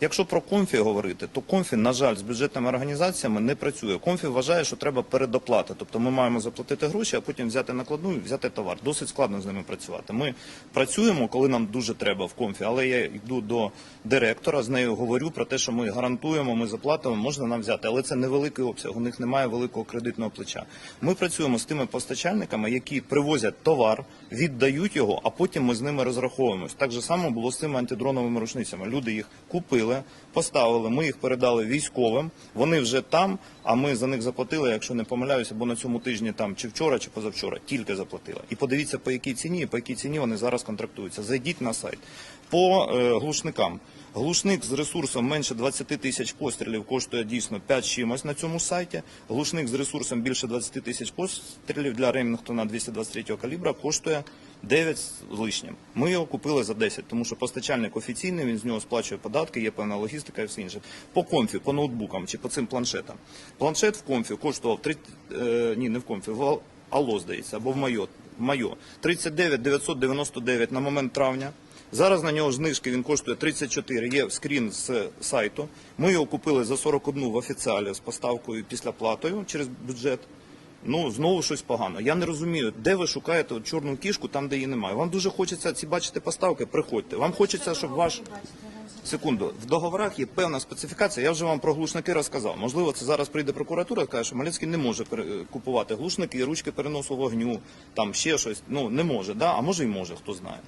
Якщо про комфі говорити, то комфі, на жаль, з бюджетними організаціями не працює. Комфі вважає, що треба передоплата. Тобто ми маємо заплатити гроші, а потім взяти накладну і взяти товар. Досить складно з ними працювати. Ми працюємо, коли нам дуже треба в комфі, але я йду до директора, з нею говорю про те, що ми гарантуємо, ми заплатимо, можна нам взяти, але це невеликий обсяг. У них немає великого кредитного плеча. Ми працюємо з тими постачальниками, які привозять товар, віддають його, а потім ми з ними розраховуємось. Так же само було з цими антидроновими рушницями. Люди їх купили, поставили, ми їх передали військовим. Вони вже там, а ми за них заплатили, якщо не помиляюся, бо на цьому тижні там чи вчора, чи позавчора тільки заплатили. І подивіться, по якій ціні, по якій ціні вони зараз контрактуються. Зайдіть на сайт. По е, глушникам. Глушник з ресурсом менше 20 тисяч пострілів коштує дійсно 5 чимось на цьому сайті. Глушник з ресурсом більше 20 тисяч пострілів для Ремінгтона 223 калібра коштує 9 з лишнім. Ми його купили за 10, тому що постачальник офіційний, він з нього сплачує податки, є певна логістика і все інше. По комфі, по ноутбукам чи по цим планшетам. Планшет в комфі коштував 30, е, ні, не в комфі, в Алло, здається, або в Майо. Майо. 39 999 на момент травня. Зараз на нього знижки він коштує 34. Є скрін з сайту. Ми його купили за 41 в офіціалі з поставкою після платою через бюджет. Ну знову щось погано. Я не розумію, де ви шукаєте от чорну кішку, там де її немає. Вам дуже хочеться ці бачити поставки. Приходьте. Вам хочеться, щоб ваш секунду в договорах є певна специфікація. Я вже вам про глушники розказав. Можливо, це зараз прийде прокуратура і каже, що Малецький не може купувати глушники, ручки переносу вогню, там ще щось. Ну не може, да? а може і може, хто знає.